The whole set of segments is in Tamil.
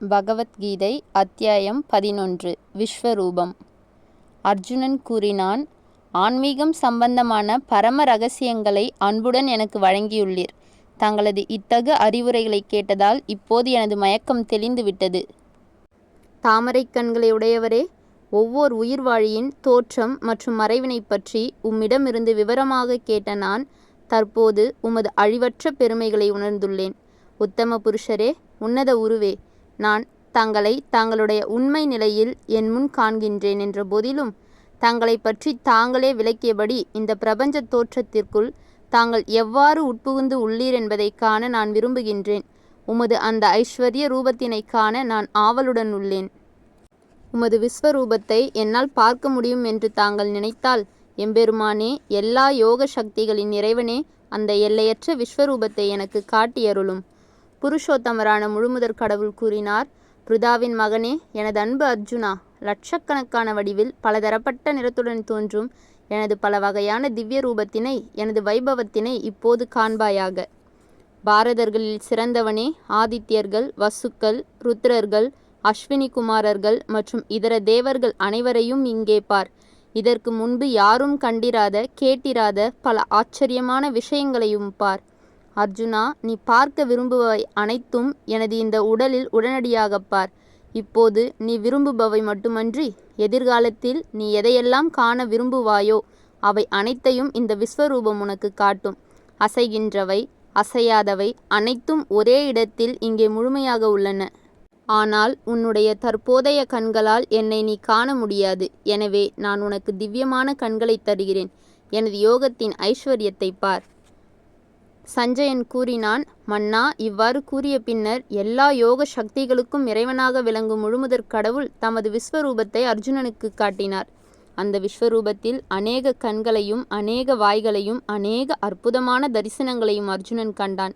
பகவத்கீதை அத்தியாயம் பதினொன்று. விஸ்வரூபம். அர்ஜுனன் கூறினான் ஆன்மீகம் சம்பந்தமான பரம ரகசியங்களை அன்புடன் எனக்கு வழங்கியுள்ளீர். தங்களது இத்தகு அறிவுரைகளை கேட்டதால் இப்போது எனது மயக்கம் தெளிந்துவிட்டது. தாமரை தாமரைக் கண்களை உடையவரே ஒவ்வொரு உயிர்வாழியின் தோற்றம் மற்றும் மறைவினை பற்றி உம்மிடமிருந்து விவரமாக கேட்ட நான் தற்போது உமது அழிவற்ற பெருமைகளை உணர்ந்துள்ளேன். உத்தம புருஷரே உன்னத உருவே நான் தங்களை தங்களுடைய உண்மை நிலையில் என் முன் காண்கின்றேன் என்ற போதிலும் தங்களை பற்றி தாங்களே விளக்கியபடி இந்த பிரபஞ்ச தோற்றத்திற்குள் தாங்கள் எவ்வாறு உட்புகுந்து உள்ளீர் என்பதை காண நான் விரும்புகின்றேன். உமது அந்த ஐஸ்வர்ய ரூபத்தினை காண நான் ஆவலுடன் உள்ளேன். உமது விஸ்வரூபத்தை என்னால் பார்க்க முடியும் என்று தாங்கள் நினைத்தால் எம்பெருமானே எல்லா யோக சக்திகளின் இறைவனே அந்த எல்லையற்ற விஸ்வரூபத்தை எனக்கு காட்டியருளும். புருஷோத்தமரான முழுமுதற் கடவுள் கூறினார் பிருதாவின் மகனே எனது அன்பு அர்ஜுனா லட்சக்கணக்கான வடிவில் பலதரப்பட்ட நிறத்துடன் தோன்றும் எனது பல வகையான திவ்ய ரூபத்தினை எனது வைபவத்தினை இப்போது காண்பாயாக. பாரதர்களில் சிறந்தவனே ஆதித்யர்கள் வசுக்கள் ருத்ரர்கள் அஸ்வினி குமாரர்கள் மற்றும் இதர தேவர்கள் அனைவரையும் இங்கே பார். இதற்கு முன்பு யாரும் கண்டிராத கேட்டிராத பல ஆச்சரியமான விஷயங்களையும் பார். அர்ஜுனா நீ பார்க்க விரும்புபவை அனைத்தும் எனது இந்த உடலில் உடனடியாகப் பார். இப்போது நீ விரும்புபவை மட்டுமன்றி எதிர்காலத்தில் நீ எதையெல்லாம் காண விரும்புவாயோ அவை அனைத்தையும் இந்த விஸ்வரூபம் உனக்கு காட்டும். அசைகின்றவை அசையாதவை அனைத்தும் ஒரே இடத்தில் இங்கே முழுமையாக உள்ளன. ஆனால் உன்னுடைய தற்போதைய கண்களால் என்னை நீ காண முடியாது. எனவே நான் உனக்கு திவ்யமான கண்களைத் தருகிறேன். எனது யோகத்தின் ஐஸ்வர்யத்தை பார். சஞ்சயன் கூறினான் மன்னா இவ்வாறு கூறிய பின்னர் எல்லா யோக சக்திகளுக்கும் இறைவனாக விளங்கும் முழுமுதற் கடவுள் தமது விஸ்வரூபத்தை அர்ஜுனனுக்கு காட்டினார். அந்த விஸ்வரூபத்தில் அநேக கண்களையும் அநேக வாய்களையும் அநேக அற்புதமான தரிசனங்களையும் அர்ஜுனன் கண்டான்.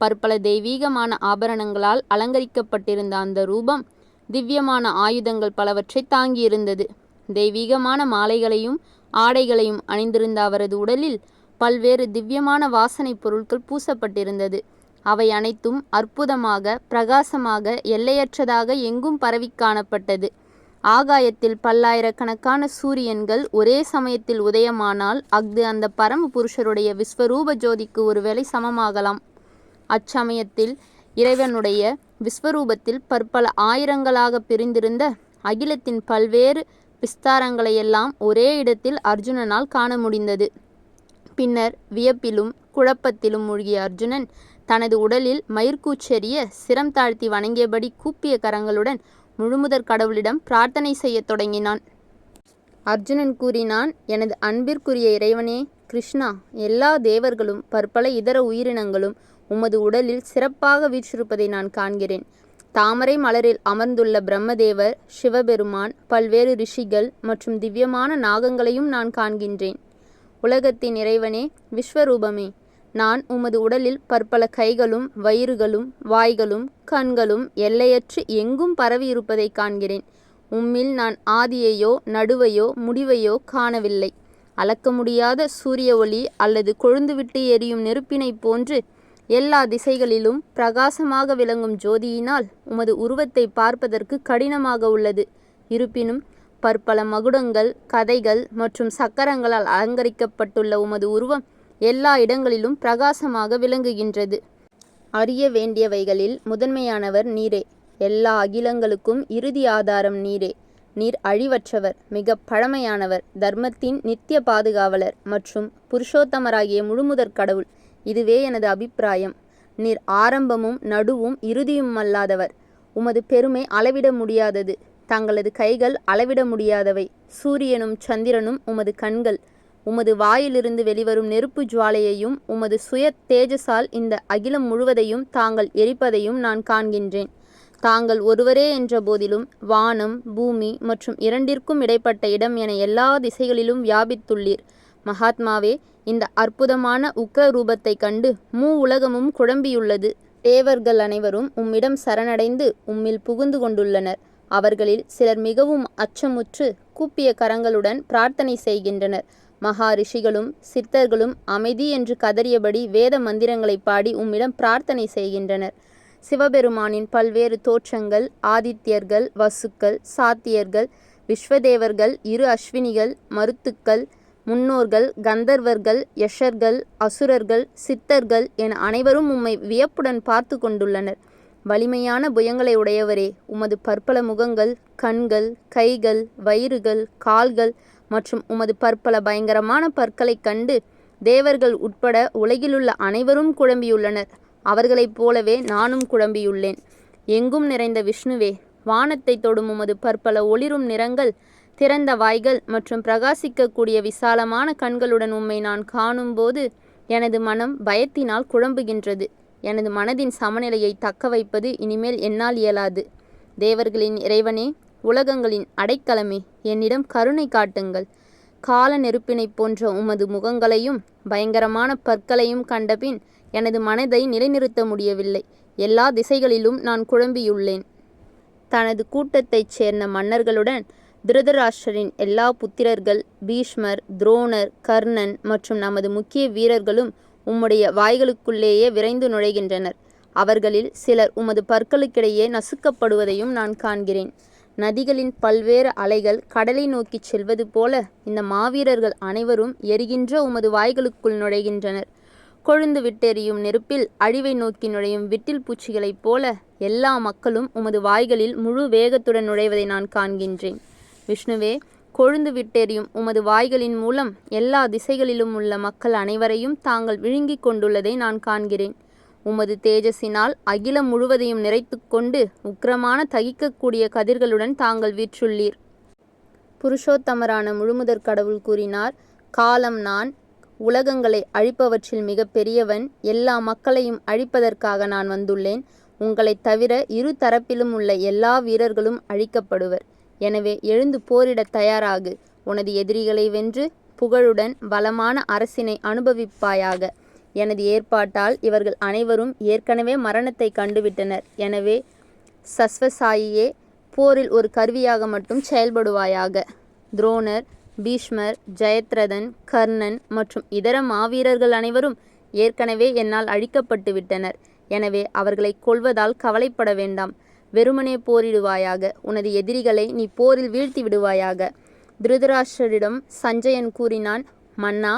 பற்பல தெய்வீகமான ஆபரணங்களால் அலங்கரிக்கப்பட்டிருந்த அந்த ரூபம் திவ்யமான ஆயுதங்கள் பலவற்றை தாங்கியிருந்தது. தெய்வீகமான மாலைகளையும் ஆடைகளையும் அணிந்திருந்த அவரது உடலில் பல்வேறு திவ்யமான வாசனைப் பொருட்கள் பூசப்பட்டிருந்தது. அவை அனைத்தும் அற்புதமாக பிரகாசமாக எல்லையற்றதாக எங்கும் பரவி காணப்பட்டது. ஆகாயத்தில் பல்லாயிரக்கணக்கான சூரியன்கள் ஒரே சமயத்தில் உதயமானால் அஃது அந்த பரம புருஷருடைய விஸ்வரூப ஜோதிக்கு ஒருவேளை சமமாகலாம். அச்சமயத்தில் இறைவனுடைய விஸ்வரூபத்தில் பற்பல ஆயிரங்களாக பிரிந்திருந்த அகிலத்தின் பல்வேறு விஸ்தாரங்களையெல்லாம் ஒரே இடத்தில் அர்ஜுனனால் காண முடிந்தது. பின்னர் வியப்பிலும் குழப்பத்திலும் மூழ்கிய அர்ஜுனன் தனது உடலில் மயிர்கூச்செறிய சிரம் தாழ்த்தி வணங்கியபடி கூப்பிய கரங்களுடன் முழுமுதற் கடவுளிடம் பிரார்த்தனை செய்யத் தொடங்கினான். அர்ஜுனன் கூறினான் எனது அன்பிற்குரிய இறைவனே கிருஷ்ணா எல்லா தேவர்களும் பற்பல இதர உயிரினங்களும் உமது உடலில் சிறப்பாக வீற்றிருப்பதை நான் காண்கிறேன். தாமரை மலரில் அமர்ந்துள்ள பிரம்மதேவர் சிவபெருமான் பல்வேறு ரிஷிகள் மற்றும் திவ்யமான நாகங்களையும் நான் காண்கின்றேன். உலகத்தின் இறைவனே விஸ்வரூபமே. நான் உமது உடலில் பற்பல கைகளும் வயிறுகளும் வாய்களும் கண்களும் எல்லையற்று எங்கும் பரவி இருப்பதை காண்கிறேன். உம்மில் நான் ஆதியையோ நடுவையோ முடிவையோ காணவில்லை. அளக்க முடியாத சூரிய ஒளி அல்லது கொழுந்துவிட்டு எரியும் நெருப்பினைப் போன்று எல்லா திசைகளிலும் பிரகாசமாக விளங்கும் ஜோதியினால் உமது உருவத்தை பார்ப்பதற்கு கடினமாக உள்ளது. இருப்பினும் பற்பல மகுடங்கள் கதைகள் மற்றும் சக்கரங்களால் அலங்கரிக்கப்பட்டுள்ள உமது உருவம் எல்லா இடங்களிலும் பிரகாசமாக விளங்குகின்றது. அறிய வேண்டியவைகளில் முதன்மையானவர் நீரே. எல்லா அகிலங்களுக்கும் இறுதி ஆதாரம் நீரே. நீர் அழிவற்றவர் மிக பழமையானவர் தர்மத்தின் நித்திய பாதுகாவலர் மற்றும் புருஷோத்தமராகிய முழுமுதற் கடவுள். இதுவே எனது அபிப்பிராயம். நீர் ஆரம்பமும் நடுவும் இறுதியும் அல்லாதவர் உமது பெருமை அளவிட முடியாதது. தங்களது கைகள் அளவிட முடியாதவை. சூரியனும் சந்திரனும் உமது கண்கள். உமது வாயிலிருந்து வெளிவரும் நெருப்பு ஜுவாலையையும் உமது சுய தேஜசால் இந்த அகிலம் முழுவதையும் தாங்கள் எரிப்பதையும் நான் காண்கின்றேன். தாங்கள் ஒருவரே என்ற போதிலும் வானம் பூமி மற்றும் இரண்டிற்கும் இடைப்பட்ட இடம் என எல்லா திசைகளிலும் வியாபித்துள்ளீர். மகாத்மாவே இந்த அற்புதமான உக்க ரூபத்தை கண்டு மூ உலகமும் குழம்பியுள்ளது. தேவர்கள் அனைவரும் உம்மிடம் சரணடைந்து உம்மில் புகுந்து கொண்டுள்ளனர். அவர்களில் சிலர் மிகவும் அச்சமுற்று கூப்பிய கரங்களுடன் பிரார்த்தனை செய்கின்றனர். மகா ரிஷிகளும் சித்தர்களும் அமைதி என்று கதறியபடி வேத மந்திரங்களை பாடி உம்மிடம் பிரார்த்தனை செய்கின்றனர். சிவபெருமானின் பல்வேறு தோற்றங்கள் ஆதித்யர்கள் வசுக்கள் சாத்தியர்கள் விஸ்வதேவர்கள் இரு அஸ்வினிகள் மருத்துக்கள் முன்னோர்கள் கந்தர்வர்கள் யஷர்கள் அசுரர்கள் சித்தர்கள் என அனைவரும் உம்மை வியப்புடன் பார்த்து கொண்டுள்ளனர். வலிமையான புயங்களை உடையவரே உமது பற்பல முகங்கள் கண்கள் கைகள் வயிறுகள் கால்கள் மற்றும் உமது பற்பல பயங்கரமான பற்களைக் கண்டு தேவர்கள் உட்பட உலகிலுள்ள அனைவரும் குழம்பியுள்ளனர். அவர்களைப் போலவே நானும் குழம்பியுள்ளேன். எங்கும் நிறைந்த விஷ்ணுவே வானத்தை தொடும் உமது பற்பல ஒளிரும் நிறங்கள் திறந்த வாய்கள் மற்றும் பிரகாசிக்கக்கூடிய விசாலமான கண்களுடன் உம்மை நான் காணும்போது எனது மனம் பயத்தினால் குழம்புகின்றது. எனது மனதின் சமநிலையை தக்க வைப்பது இனிமேல் என்னால் இயலாது. தேவர்களின் இறைவனே உலகங்களின் அடைக்கலமே என்னிடம் கருணை காட்டுங்கள். கால நெருப்பினைப் போன்ற உமது முகங்களையும் பயங்கரமான பற்களையும் கண்டபின் எனது மனதை நிலைநிறுத்த முடியவில்லை. எல்லா திசைகளிலும் நான் குழம்பியுள்ளேன். தனது கூட்டத்தைச் சேர்ந்த மன்னர்களுடன் திருதராஷ்டரின் எல்லா புத்திரர்கள் பீஷ்மர் துரோணர் கர்ணன் மற்றும் நமது முக்கிய வீரர்களும் உம்முடைய வாய்களுக்குள்ளேயே விரைந்து நுழைகின்றனர். அவர்களில் சிலர் உமது பற்களுக்கிடையே நசுக்கப்படுவதையும் நான் காண்கிறேன். நதிகளின் பல்வேறு அலைகள் கடலை நோக்கிச் செல்வது போல இந்த மாவீரர்கள் அனைவரும் எரிகின்ற உமது வாய்களுக்குள் நுழைகின்றனர். கொழுந்து விட்டெறியும் நெருப்பில் அழிவை நோக்கி நுழையும் விட்டில் பூச்சிகளைப் போல எல்லா மக்களும் உமது வாய்களில் முழு வேகத்துடன் நுழைவதை நான் காண்கின்றேன். விஷ்ணுவே கொழுந்து விட்டெறியும் உமது வாய்களின் மூலம் எல்லா திசைகளிலும் உள்ள மக்கள் அனைவரையும் தாங்கள் விழுங்கிக் கொண்டுள்ளதை நான் காண்கிறேன். உமது தேஜஸினால் அகிலம் முழுவதையும் நிறைத்து கொண்டு உக்கிரமான தகிக்கக்கூடிய கதிர்களுடன் தாங்கள் வீற்றுள்ளீர். புருஷோத்தமரான முழுமுதற் கடவுள் கூறினார் காலம் நான் உலகங்களை அழிப்பவற்றில் மிக பெரியவன் எல்லா மக்களையும் அழிப்பதற்காக நான் வந்துள்ளேன். உங்களைத் தவிர இரு தரப்பிலும் உள்ள எல்லா வீரர்களும் அழிக்கப்படுவர். எனவே எழுந்து போரிடத் தயாராகு. உனது எதிரிகளை வென்று புகழுடன் பலமான அரசினை அனுபவிப்பாயாக. எனது ஏற்பாட்டால் இவர்கள் அனைவரும் ஏற்கனவே மரணத்தை கண்டுவிட்டனர். எனவே சஸ்வசாயியே போரில் ஒரு கருவியாக மட்டும் செயல்படுவாயாக. துரோணர் பீஷ்மர் ஜெயத்ரதன் கர்ணன் மற்றும் இதர மாவீரர்கள் அனைவரும் ஏற்கனவே என்னால் அழிக்கப்பட்டு விட்டனர் எனவே அவர்களை கொல்வதால் கவலைப்பட வேண்டாம். வெறுமனே போரிடுவாயாக. உனது எதிரிகளை நீ போரில் வீழ்த்தி விடுவாயாக. திருதராஷ்டரிடம் சஞ்சயன் கூறினான் மன்னா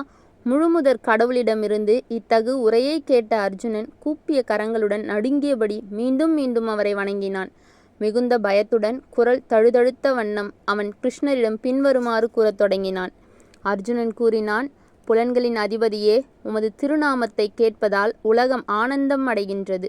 முழுமுதற் கடவுளிடமிருந்து இத்தகு உரையை கேட்ட அர்ஜுனன் கூப்பிய கரங்களுடன் நடுங்கியபடி மீண்டும் மீண்டும் அவரை வணங்கினான். மிகுந்த பயத்துடன் குரல் தழுதழுத்த வண்ணம் அவன் கிருஷ்ணரிடம் பின்வருமாறு கூறத் தொடங்கினான். அர்ஜுனன் கூறினான் புலன்களின் அதிபதியே உமது திருநாமத்தை கேட்பதால் உலகம் ஆனந்தம் அடைகின்றது.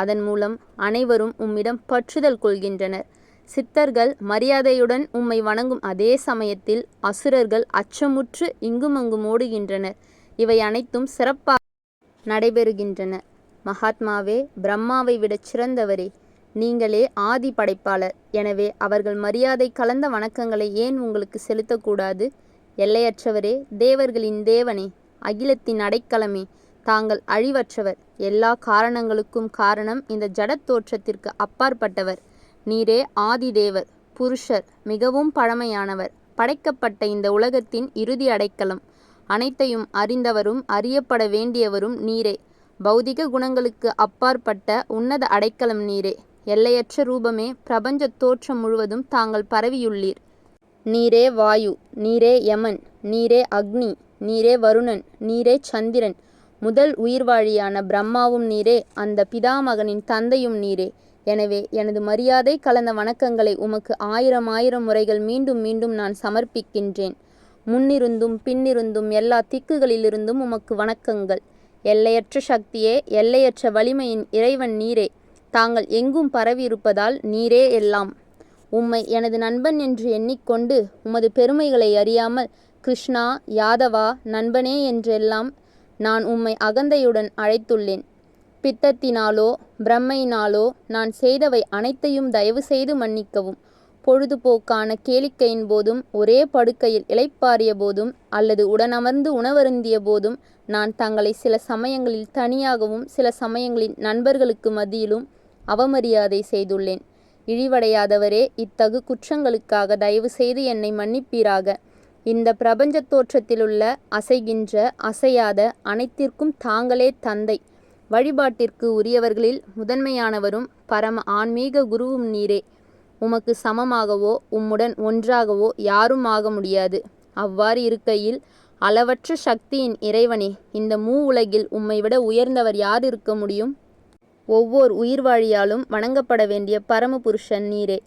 அதன் மூலம் அனைவரும் உம்மிடம் பற்றுதல் கொள்கின்றனர். சித்தர்கள் மரியாதையுடன் உம்மை வணங்கும் அதே சமயத்தில் அசுரர்கள் அச்சமுற்று இங்குமங்கும் ஓடுகின்றனர். இவை அனைத்தும் சிறப்பாக நடைபெறுகின்றன. மகாத்மாவே பிரம்மாவை விடச் சிறந்தவரே நீங்களே ஆதி படைப்பாளர். எனவே அவர்கள் மரியாதை கலந்த வணக்கங்களை ஏன் உங்களுக்கு செலுத்தக்கூடாது? எல்லையற்றவரே தேவர்களின் தேவனே அகிலத்தின் அடைக்கலமே தாங்கள் அழிவற்றவர். எல்லா காரணங்களுக்கும் காரணம் இந்த ஜடத் தோற்றத்திற்கு அப்பாற்பட்டவர். நீரே ஆதிதேவர் புருஷர் மிகவும் பழமையானவர். படைக்கப்பட்ட இந்த உலகத்தின் இறுதி அடைக்கலம். அனைத்தையும் அறிந்தவரும் அறியப்பட வேண்டியவரும் நீரே. பௌதிக குணங்களுக்கு அப்பாற்பட்ட உன்னத அடைக்கலம் நீரே. எல்லையற்ற ரூபமே பிரபஞ்ச தோற்றம் முழுவதும் தாங்கள் பரவியுள்ளீர். நீரே வாயு நீரே யமன் நீரே அக்னி நீரே வருணன் நீரே சந்திரன் முதல் உயிர்வாழியான பிரம்மாவும் நீரே அந்த பிதாமகனின் தந்தையும் நீரே. எனவே எனது மரியாதை கலந்த வணக்கங்களை உமக்கு ஆயிரம் ஆயிரம் முறைகள் மீண்டும் மீண்டும் நான் சமர்ப்பிக்கின்றேன். முன்னிருந்தும் பின்னிருந்தும் எல்லா திக்குகளிலிருந்தும் உமக்கு வணக்கங்கள். எல்லையற்ற சக்தியே எல்லையற்ற வலிமையின் இறைவன் நீரே. தாங்கள் எங்கும் பரவியிருப்பதால் நீரே எல்லாம். உம்மை எனது நண்பன் என்று எண்ணிக்கொண்டு உமது பெருமைகளை அறியாமல் கிருஷ்ணா யாதவா நண்பனே என்றெல்லாம் நான் உம்மை அகந்தையுடன் அழைத்துள்ளேன். பித்தத்தினாலோ பிரம்மையினாலோ நான் செய்தவை அனைத்தையும் தயவு செய்து மன்னிக்கவும். பொழுதுபோக்கான கேளிக்கையின் போதும் ஒரே படுக்கையில் இளைப்பாறிய போதும் அல்லது உடனமர்ந்து உணவருந்திய போதும் நான் தங்களை சில சமயங்களில் தனியாகவும் சில சமயங்களில் நண்பர்களுக்கு மத்தியிலும் அவமரியாதை செய்துள்ளேன். இழிவடையாதவரே இத்தகு குற்றங்களுக்காக தயவு செய்து என்னை மன்னிப்பீராக. இந்த பிரபஞ்சத் தோற்றத்திலுள்ள அசைகின்ற அசையாத அனைத்திற்கும் தாங்களே தந்தை. வழிபாட்டிற்கு உரியவர்களில் முதன்மையானவரும் பரம ஆன்மீக குருவும் நீரே. உமக்கு சமமாகவோ உம்முடன் ஒன்றாகவோ யாரும் ஆக முடியாது. அவ்வாறு இருக்கையில் அளவற்ற சக்தியின் இறைவனே இந்த மூ உலகில் உம்மை விட உயர்ந்தவர் யார் இருக்க முடியும்? ஒவ்வொரு உயிர்வாழியாலும் வணங்கப்பட வேண்டிய பரமபுருஷன் நீரே.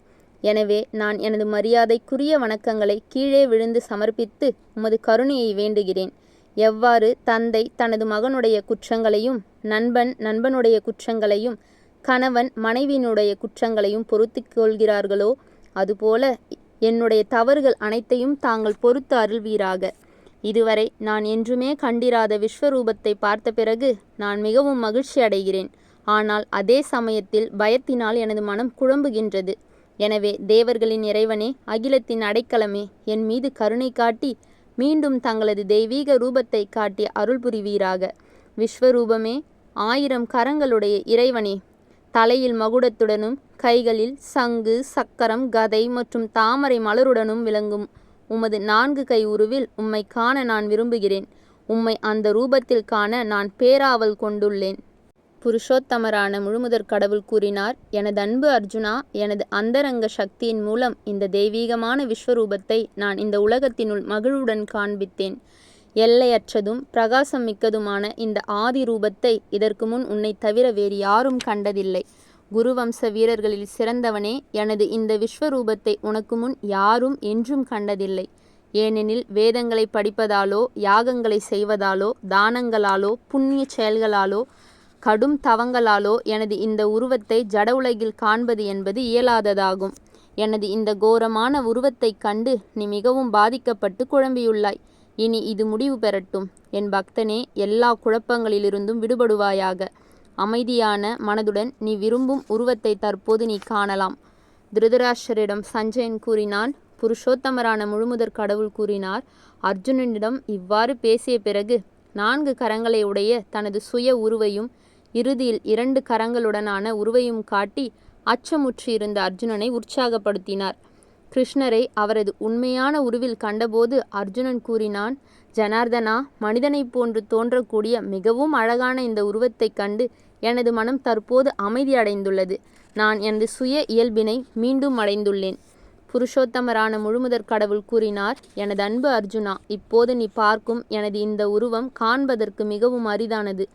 எனவே நான் எனது மரியாதைக்குரிய வணக்கங்களை கீழே விழுந்து சமர்ப்பித்து உமது கருணையை வேண்டுகிறேன். எவ்வாறு தந்தை தனது மகனுடைய குற்றங்களையும் நண்பன் நண்பனுடைய குற்றங்களையும் கணவன் மனைவியினுடைய குற்றங்களையும் பொறுத்துக் கொள்கிறார்களோ அதுபோல என்னுடைய தவறுகள் அனைத்தையும் தாங்கள் பொறுத்து அருள்வீராக. இதுவரை நான் என்றுமே கண்டிராத விஸ்வரூபத்தை பார்த்த பிறகு நான் மிகவும் மகிழ்ச்சி அடைகிறேன் ஆனால் அதே சமயத்தில் பயத்தினால் எனது மனம் குழம்புகின்றது. எனவே தேவர்களின் இறைவனே அகிலத்தின் அடைக்கலமே என் மீது கருணை காட்டி மீண்டும் தங்களது தெய்வீக ரூபத்தை காட்டி அருள் புரிவீராக. விஸ்வரூபமே ஆயிரம் கரங்களுடைய இறைவனே. தலையில் மகுடத்துடனும் கைகளில் சங்கு சக்கரம் கதை மற்றும் தாமரை மலருடனும் விளங்கும். உமது நான்கு கை உருவில் உம்மை காண நான் விரும்புகிறேன். உம்மை அந்த ரூபத்தில் காண நான் பேராவல் கொண்டுள்ளேன். புருஷோத்தமரான முழுமுதற் கடவுள் கூறினார் எனது அன்பு அர்ஜுனா எனது அந்தரங்க சக்தியின் மூலம் இந்த தெய்வீகமான விஸ்வரூபத்தை நான் இந்த உலகத்தினுள் மகிழ்வுடன் காண்பித்தேன். எல்லையற்றதும் பிரகாசம் மிக்கதுமான இந்த ஆதி ரூபத்தை இதற்கு முன் உன்னை தவிர வேறு யாரும் கண்டதில்லை. குருவம்ச வீரர்களில் சிறந்தவனே எனது இந்த விஸ்வரூபத்தை உனக்கு முன் யாரும் என்றும் கண்டதில்லை. ஏனெனில் வேதங்களை படிப்பதாலோ யாகங்களை செய்வதாலோ தானங்களாலோ புண்ணிய செயல்களாலோ கடும் தவங்களாலோ எனது இந்த உருவத்தை ஜட உலகில் காண்பது என்பது இயலாததாகும். எனது இந்த கோரமான உருவத்தைக் கண்டு நீ மிகவும் பாதிக்கப்பட்டு குழம்பியுள்ளாய். இனி இது முடிவு பெறட்டும். என் பக்தனே எல்லா குழப்பங்களிலிருந்தும் விடுபடுவாயாக. அமைதியான மனதுடன் நீ விரும்பும் உருவத்தை தற்போது நீ காணலாம். திருதராஷ்டரிடம் சஞ்சயன் கூறினான். புருஷோத்தமரான முழுமுதற் கடவுள் கூறினார். அர்ஜுனனிடம் இவ்வாறு பேசிய பிறகு நான்கு கரங்களை உடைய தனது சுய உருவையும் இறுதியில் இரண்டு கரங்களுடனான உருவையும் காட்டி அச்சமுற்று இருந்த அர்ஜுனனை உற்சாகப்படுத்தினார். கிருஷ்ணரை அவரது உண்மையான உருவில் கண்டபோது அர்ஜுனன் கூறினான் ஜனார்தனா மனிதனைப் போன்று தோன்றக்கூடிய மிகவும் அழகான இந்த உருவத்தைக் கண்டு எனது மனம் தற்போது அமைதியடைந்துள்ளது நான் எனது சுய இயல்பினை மீண்டும் அடைந்துள்ளேன். புருஷோத்தமரான முழுமுதற் கடவுள் கூறினார் எனது அன்பு அர்ஜுனா இப்போது நீ பார்க்கும் எனது இந்த உருவம் காண்பதற்கு மிகவும் அரிதானது.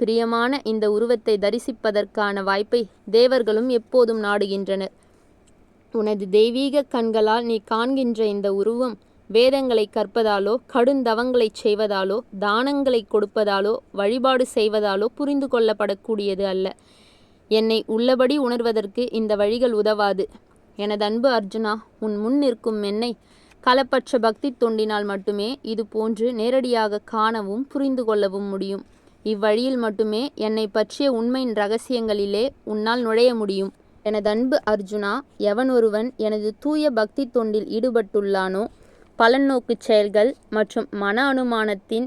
பிரியமான இந்த உருவத்தை தரிசிப்பதற்கான வாய்ப்பை தேவர்களும் எப்போதும் நாடுகின்றனர். உனது தெய்வீக கண்களால் நீ காண்கின்ற இந்த உருவம் வேதங்களை கற்பதாலோ கடுந்தவங்களைச் செய்வதாலோ தானங்களை கொடுப்பதாலோ வழிபாடு செய்வதாலோ புரிந்து கொள்ளப்படக்கூடியது அல்ல. என்னை உள்ளபடி உணர்வதற்கு இந்த வழிகள் உதவாது. எனது அன்பு அர்ஜுனா உன் முன் நிற்கும் என்னை களப்பற்ற பக்தி தொண்டினால் மட்டுமே இது போன்று நேரடியாக காணவும் புரிந்து கொள்ளவும் முடியும். இவ்வழியில் மட்டுமே என்னை பற்றிய உண்மையின் ரகசியங்களிலே உன்னால் நுழைய முடியும். எனது அன்பு அர்ஜுனா எவன் ஒருவன் எனது தூய பக்தி தொண்டில் ஈடுபட்டுள்ளானோ பலநோக்கு செயல்கள் மற்றும் மன அனுமானத்தின்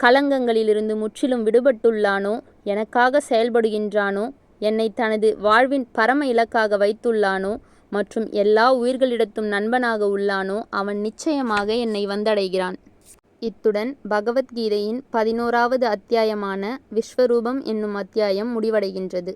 களங்கங்களிலிருந்து முற்றிலும் விடுபட்டுள்ளானோ எனக்காக செயல்படுகின்றானோ என்னை தனது வாழ்வின் பரம இலக்காக வைத்துள்ளானோ மற்றும் எல்லா உயிர்களிடத்தும் நண்பனாக உள்ளானோ அவன் நிச்சயமாக என்னை வந்தடைகிறான். இத்துடன் பகவத்கீதையின் பதினோராவது அத்தியாயமான விஸ்வரூபம் என்னும் அத்தியாயம் முடிவடைகின்றது.